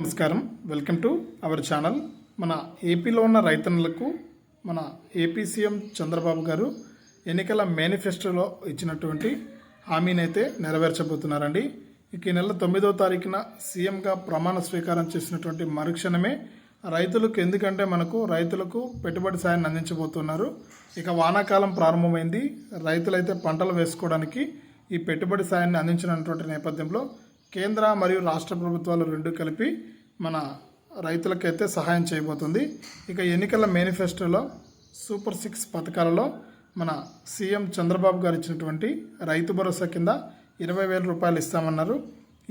నమస్కారం. Welcome to our channel. మన ఏపీలో ఉన్న రైతన్నులకు మన ఏపీ సీఎం చంద్రబాబు గారు ఎన్నికల మేనిఫెస్టోలో ఇచ్చినటువంటి హామీనైతే నెరవేర్చబోతున్నారండి. ఇక ఈ నెల తొమ్మిదవ తారీఖున సీఎంగా ప్రమాణ స్వీకారం చేసినటువంటి మరుక్షణమే రైతులకు ఎందుకంటే మనకు రైతులకు పెట్టుబడి సాయాన్ని అందించబోతున్నారు. ఇక వానాకాలం ప్రారంభమైంది. రైతులైతే పంటలు వేసుకోవడానికి ఈ పెట్టుబడి సాయాన్ని అందించినటువంటి నేపథ్యంలో కేంద్ర మరియు రాష్ట్ర ప్రభుత్వాలు రెండు కలిపి మన రైతులకైతే సహాయం చేయబోతుంది. ఇక ఎన్నికల మేనిఫెస్టోలో సూపర్ సిక్స్ పథకాలలో మన సీఎం చంద్రబాబు గారు ఇచ్చినటువంటి రైతు భరోసా కింద ఇరవై వేల రూపాయలు ఇస్తామన్నారు.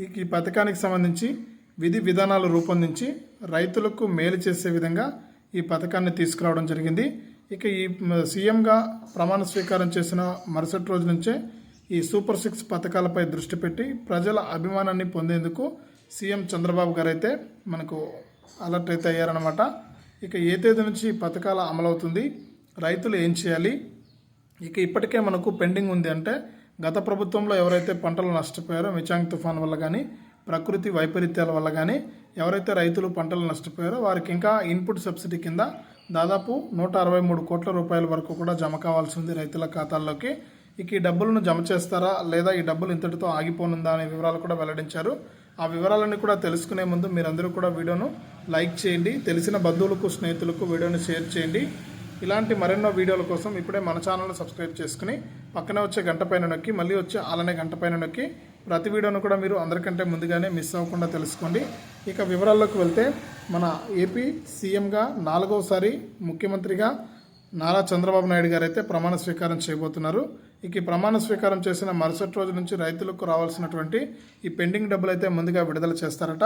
ఈ ఈ పథకానికి సంబంధించి విధి విధానాలు రూపొందించి రైతులకు మేలు చేసే విధంగా ఈ పథకాన్ని తీసుకురావడం జరిగింది. ఇక ఈ సీఎంగా ప్రమాణ స్వీకారం చేసిన మరుసటి రోజు నుంచే ఈ సూపర్ సిక్స్ పథకాలపై దృష్టి పెట్టి ప్రజల అభిమానాన్ని పొందేందుకు సీఎం చంద్రబాబు గారు అయితే మనకు అలర్ట్ అయితే అయ్యారనమాట ఇక ఏ తేదీ నుంచి పథకాల అమలవుతుంది? రైతులు ఏం చేయాలి? ఇక ఇప్పటికే మనకు పెండింగ్ ఉంది అంటే గత ప్రభుత్వంలో ఎవరైతే పంటలు నష్టపోయారో మిచాంగ్ తుఫాన్ వల్ల కానీ ప్రకృతి వైపరీత్యాల వల్ల కానీ ఎవరైతే రైతులు పంటలు నష్టపోయారో వారికి ఇంకా ఇన్పుట్ సబ్సిడీ కింద దాదాపు నూట అరవై మూడు కోట్ల రూపాయల వరకు కూడా జమ కావాల్సి ఉంది రైతుల ఖాతాల్లోకి. ఇక ఈ డబ్బులను జమ చేస్తారా? లేదా ఈ డబ్బులు ఇంతటితో ఆగిపోనుందా అనే వివరాలు కూడా వెల్లడించారు. ఆ వివరాలన్నీ కూడా తెలుసుకునే ముందు మీరందరూ కూడా వీడియోను లైక్ చేయండి. తెలిసిన బంధువులకు స్నేహితులకు వీడియోను షేర్ చేయండి. ఇలాంటి మరెన్నో వీడియోల కోసం ఇప్పుడే మన ఛానల్ని సబ్స్క్రైబ్ చేసుకుని పక్కనే వచ్చే గంట పైన నొక్కి మళ్ళీ వచ్చే అలానే గంట పైన నొక్కి ప్రతి వీడియోను కూడా మీరు అందరికంటే ముందుగానే మిస్ అవ్వకుండా తెలుసుకోండి. ఇక వివరాల్లోకి వెళ్తే మన ఏపీ సీఎంగా నాలుగవసారి ముఖ్యమంత్రిగా నారా చంద్రబాబు నాయుడు గారు అయితే ప్రమాణ స్వీకారం చేయబోతున్నారు. ఇక ఈ ప్రమాణ స్వీకారం చేసిన మరుసటి రోజు నుంచి రైతులకు రావాల్సినటువంటి ఈ పెండింగ్ డబ్బులు అయితే ముందుగా విడుదల చేస్తారట.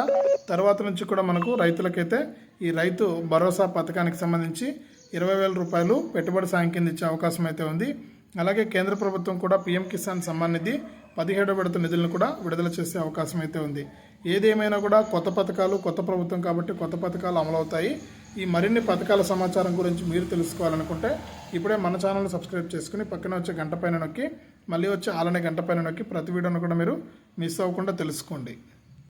తర్వాత నుంచి కూడా మనకు రైతులకైతే ఈ రైతు భరోసా పథకానికి సంబంధించి ఇరవై వేల రూపాయలు పెట్టుబడి సాయం కింద ఇచ్చే అవకాశం అయితే ఉంది. అలాగే కేంద్ర ప్రభుత్వం కూడా పీఎం కిసాన్ సమ్మాన్ నిధి పదిహేడో విడత నిధులను కూడా విడుదల చేసే అవకాశం అయితే ఉంది. ఏదేమైనా కూడా కొత్త పథకాలు కొత్త ప్రభుత్వం కాబట్టి కొత్త పథకాలు అమలవుతాయి. ఈ మరిన్ని పథకాల సమాచారం గురించి మీరు తెలుసుకోవాలనుకుంటే ఇప్పుడే మన ఛానల్ని సబ్స్క్రైబ్ చేసుకుని పక్కన వచ్చే గంట పైన నొక్కి మళ్ళీ వచ్చే ఆలనే గంట పైన నొక్కి ప్రతి వీడియోను కూడా మీరు మిస్ అవ్వకుండా తెలుసుకోండి.